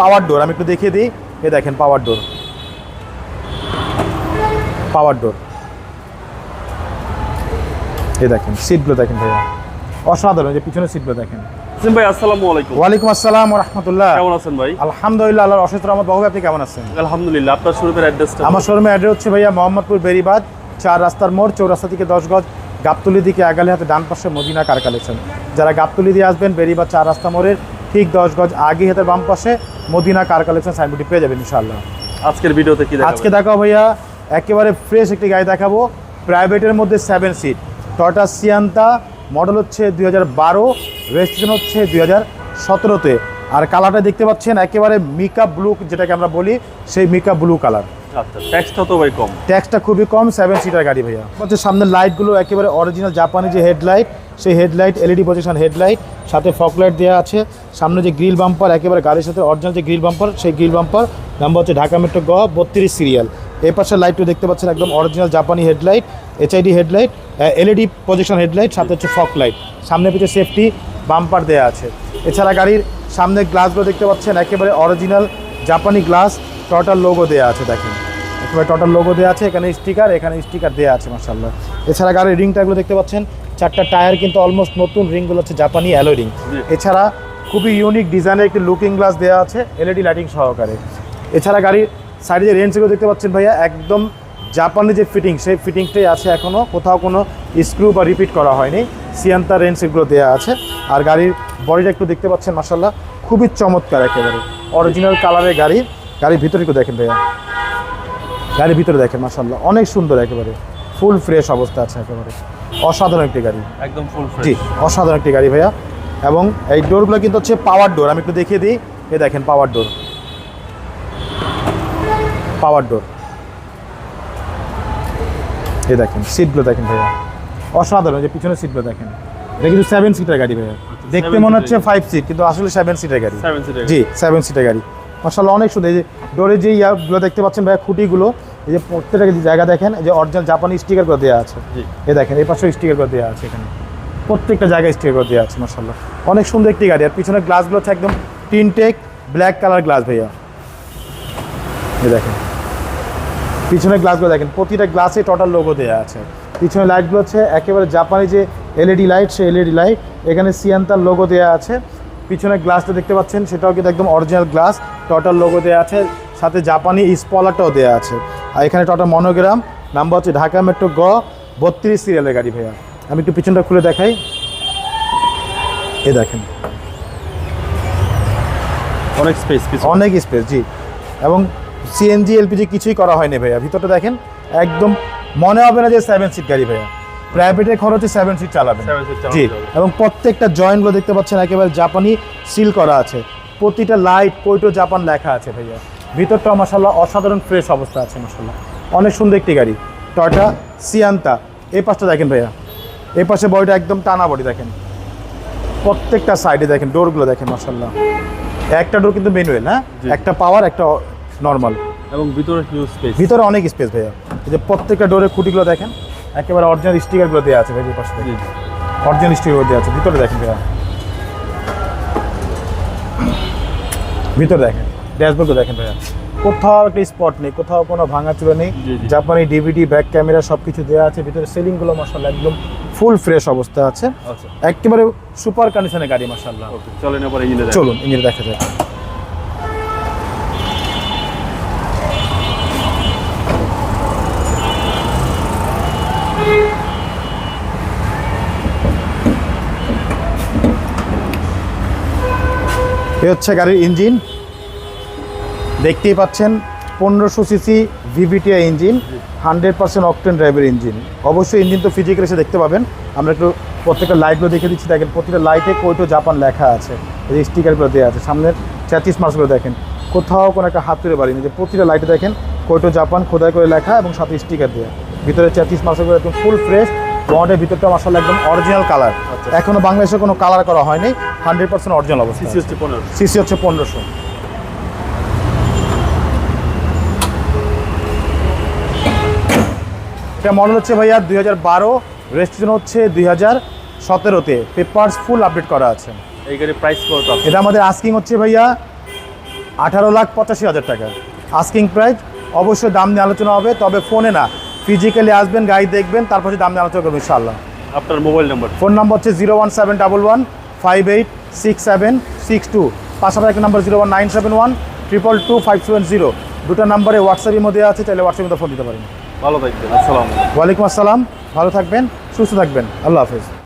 পাওয়ার ডোর আমি একটু দেখিয়ে দিই। এ দেখেন পাওয়ার ডোর। পাওয়ার ডোর। এ দেখেন সিটগুলো দেখেন ভাইয়া। অসাধারণ যে পিছনের সিটগুলো দেখেন। ভাই আসসালামু আলাইকুম। ওয়ালাইকুম আসসালাম রহমতুল্লাহ। কেমন আছেন ভাই? আলহামদুলিল্লাহ আল্লাহর অশেষ রহমত। বাবু আপনি কেমন আছেন? আলহামদুলিল্লাহ আপনার শোরুমের অ্যাড্রেসটা আমার শোরুমের অ্যাড্রেস হচ্ছে ভাইয়া মোহাম্মদপুর বেরিবাদ চার রাস্তার মোড় চৌরাস্তা থেকে দশ গজ গাবতলি দিকে আগালে হাতে ডান পাশে মদিনা কার কালেকশন যারা গাবতলি দিয়ে আসবেন বেরিবাদ চার রাস্তা মোড়ের ঠিক দশ গজ আগে হাতের বাম পাশে মদিনা কার কালেকশন সাইনবোর্ডটি পেয়ে যাবেন ইনশাআল্লাহ। আজকের ভিডিওতে কি আজকে দেখাবো ভাইয়া একেবারে ফ্রেশ একটি গাড়ি দেখাবো। প্রাইভেটের মধ্যে seven seat Toyota Sienta model হচ্ছে দুই হাজার বারো রেজিস্ট্রেশন হচ্ছে দুই হাজার সতেরোতে। আর কালারটা দেখতে পাচ্ছেন একেবারে মিকা ব্লু যেটাকে আমরা বলি সেই মিকা ব্লু কালার ট্যাক্সটা তো ভাই কম। ট্যাক্সটা খুবই কম সেভেন সিটার গাড়ি ভাইয়া। হচ্ছে সামনের লাইটগুলো একেবারে অরিজিনাল জাপানি যে হেডলাইট সেই হেডলাইট এলইডি পজিশন হেডলাইট সাথে ফকলাইট দেওয়া আছে। সামনে যে গ্রিল বাম্পার একেবারে গাড়ির সাথে অরিজিনাল যে গ্রিল বাম্পার সেই গ্রিল বাম্পার নাম্বার হচ্ছে ঢাকা মেট্রো গ বত্রিশ সিরিয়াল এই পাশে লাইটটা দেখতে পাচ্ছেন একদম অরিজিনাল জাপানি headlight HID headlight LED position headlight সাথে হচ্ছে ফকলাইট সামনে পিছিয়ে সেফটি বাম্পার দেওয়া আছে। এছাড়া গাড়ির সামনে গ্লাসগুলো দেখতে পাচ্ছেন, একেবারে অরিজিনাল জাপানি গ্লাস টটাল লোগো দেওয়া আছে, দেখেন। একেবারে টোটাল লোগো দেওয়া আছে, এখানে স্টিকার এখানে স্টিকার দেওয়া আছে মার্শাল্লাহ এছাড়া গাড়ির রিং টায়ারগুলো দেখতে পাচ্ছেন চারটা টায়ার কিন্তু অলমোস্ট নতুন রিংগুলো হচ্ছে জাপানি অ্যালো রিং এছাড়া খুবই ইউনিক ডিজাইনের একটি লুকিং গ্লাস দেওয়া আছে এলইডি লাইটিং সহকারে। এছাড়া গাড়ির সাইডে যে রেঞ্জগুলো দেখতে পাচ্ছেন ভাইয়া একদম জাপানি যে ফিটিং সেই ফিটিংসটাই আছে এখনও কোথাও কোনো স্ক্রু বা রিপিট করা হয়নি। সিয়ান্তা রেঞ্জ এগুলো দেওয়া আছে। আর গাড়ির বডিটা একটু দেখতে পাচ্ছেন মার্শাল্লাহ খুবই চমৎকার একেবারে। অরিজিনাল কালারের গাড়ি। গাড়ির ভিতরে একটু দেখেন ভাইয়া। গাড়ির ভিতরে দেখেন মাসাল্লাহ অনেক সুন্দর একেবারে। ফুল ফ্রেশ অবস্থা আছে একেবারে। অসাধারণ একটি গাড়ি। একদম ফুল জি অসাধারণ একটি গাড়ি ভাইয়া। এবং এই ডোরগুলো কিন্তু হচ্ছে পাওয়ার ডোর আমি একটু দেখিয়ে দিই। এই দেখেন পাওয়ার ডোর পাওয়ার ডোর এই দেখেন সিটগুলো দেখেন ভাইয়া। অসাধারণ এই যে পিছনের সিটগুলো দেখেন। এটা কিন্তু সেভেন সিটার গাড়ি ভাইয়া। দেখতে মনে হচ্ছে ফাইভ সিট কিন্তু আসলে সেভেন সিটার গাড়ি। জি সেভেন সিটার গাড়ি। মার্শাল্লাহ অনেক সুন্দর। এই যে ডোরের যে ইয়াগুলো দেখতে পাচ্ছেন ভাইয়া খুঁটিগুলো এই যে প্রত্যেকটা যে জায়গা দেখেন এই যে অরিজিনাল জাপানি স্টিকার করে দেওয়া আছে। এ দেখেন এই পাশেও স্টিকার করে দেওয়া আছে এখানে। প্রত্যেকটা জায়গায় স্টিকার করে দেওয়া আছে মার্শাল্লাহ অনেক সুন্দর একটি গাড়ি। আর পিছনের গ্লাসগুলো হচ্ছে একদম টিনটেক ব্ল্যাক কালার গ্লাস ভাইয়া। এই দেখেন। পিছনের গ্লাসগুলো দেখেন প্রতিটা গ্লাসে টোটাল লোগো দেওয়া আছে। পিছনের লাইটগুলো হচ্ছে একেবারে জাপানি যে এলইডি লাইট সেই এলইডি লাইট এখানে সিয়ান্তার লোগো দেওয়া আছে। পিছনের গ্লাসটা দেখতে পাচ্ছেন সেটাও কিন্তু একদম অরিজিনাল গ্লাস টোটাল লোগো দেওয়া আছে। সাথে জাপানি স্পলারটাও দেওয়া আছে। আর এখানে টোটাল মনোগ্রাম নাম্বার হচ্ছে ঢাকা মেট্রো গ বত্রিশ সিরিয়ালের গাড়ি ভাইয়া। আমি একটু পিছনটা খুলে দেখাই। এ দেখেন। অনেক স্পেস অনেক স্পেস জি। এবং সিএনজি এলপিজি কিছুই করা হয়নি ভাইয়া। ভিতরটা দেখেন একদম মনে হবে না যে সেভেন সিট গাড়ি ভাইয়া। প্রাইভেটের খরচে সেভেন সিট seat জি। এবং প্রত্যেকটা জয়েন্টগুলো দেখতে পাচ্ছেন একেবারে জাপানি সিল করা আছে। প্রতিটা লাইট কৈটো জাপান লেখা আছে ভাইয়া। ভিতরটা মাসাল্লাহ অসাধারণ ফ্রেশ অবস্থা আছে মাসাল্লাহ অনেক সুন্দর একটি গাড়ি। টয়টা সিয়ান্তা এই পাশটা দেখেন ভাইয়া। এই পাশে বডিটা একদম টানা বডি দেখেন। প্রত্যেকটা সাইডে দেখেন ডোরগুলো দেখেন মাসাল্লাহ একটা ডোর কিন্তু ম্যানুয়াল হ্যাঁ। একটা পাওয়ার একটা নর্মাল এবং ভিতরে স্পেস ভিতরে অনেক স্পেস ভাইয়া। এই যে প্রত্যেকটা ডোরের খুঁটিগুলো দেখেন একেবারে অরিজিনাল স্টিকারগুলো দেওয়া আছে ভাই পাশে। অরিজিনাল স্টিকার দেওয়া আছে। ভিতরে দেখেন ভাইয়া। ভিতরে দেখেন। ড্যাশবোর্ডও দেখেন ভাইয়া। কোথাও একটা স্পট নেই কোথাও কোনো ভাঙা ভাঙাচুরা নেই। জাপানি ডিভিডি ব্যাক ক্যামেরা সব কিছু দেওয়া আছে ভিতরে সিলিংগুলো মশাল্লাহ একদম ফুল ফ্রেশ অবস্থা আছে। আচ্ছা। একেবারে সুপার কন্ডিশনের গাড়ি মাসাল্লাহ ওকে চলেন এবার ইঞ্জিনে চলুন ইঞ্জিন দেখা যায় এ হচ্ছে গাড়ির ইঞ্জিন দেখতেই পাচ্ছেন পনেরোশো CC VVTi engine hundred percent octane ড্রাইভের ইঞ্জিন। অবশ্যই ইঞ্জিন তো ফিজিক্যাল এসে দেখতে পাবেন। আমরা একটু প্রত্যেকটা লাইটগুলো দেখে দিচ্ছি। দেখেন প্রতিটা লাইটে কৈটো জাপান লেখা আছে। এই স্টিকারগুলো দেওয়া আছে। সামনের চ্যাচিস মার্কসগুলো দেখেন। কোথাও কোনো একটা হাত তুলে বাড়িনি। যে প্রতিটা লাইটে দেখেন কৈটো জাপান খোদাই করে লেখা এবং সাথে স্টিকার দেওয়া ভিতরে চ্যাচিস মার্কসগুলো একদম ফুল ফ্রেশ বনেটের ভিতরটা মাসাল একদম অরিজিনাল কালার আচ্ছা। এখনও বাংলাদেশে কোনো কালার করা হয়নি। হান্ড্রেড পার্সেন্ট অরিজিনাল অবস্থা। সিসি হচ্ছে পনেরো সিসি হচ্ছে পনেরোশো। এটা মডেল হচ্ছে ভাইয়া দুই হাজার বারো রেজিস্ট্রেশন হচ্ছে দুই হাজার সতেরোতে। পেপার্স ফুল আপডেট করা আছে। এই গাড়ির প্রাইস কত এটা আমাদের আস্কিং হচ্ছে ভাইয়া আঠারো লাখ পঁচাশি হাজার টাকা। আস্কিং প্রাইস অবশ্যই দাম নিয়ে আলোচনা হবে তবে ফোনে না। ফিজিক্যালি আসবেন গাড়ি দেখবেন তারপর দাম নিয়ে আলোচনা করবেন ইনশাআল্লাহ। আপনার মোবাইল নাম্বার ফোন নাম্বার হচ্ছে zero one seven double one five eight six seven six two পাশাপাশি একটা number zero one nine seven one triple two five seven zero দুটো নাম্বারে হোয়াটসঅ্যাপের মধ্যে আছে তাহলে হোয়াটসঅ্যাপের মধ্যে ফোন দিতে পারেন। ভালো থাকবেন আসসালামু আলাইকুম। আসসালাম ভালো থাকবেন সুস্থ থাকবেন আল্লাহ হাফেজ।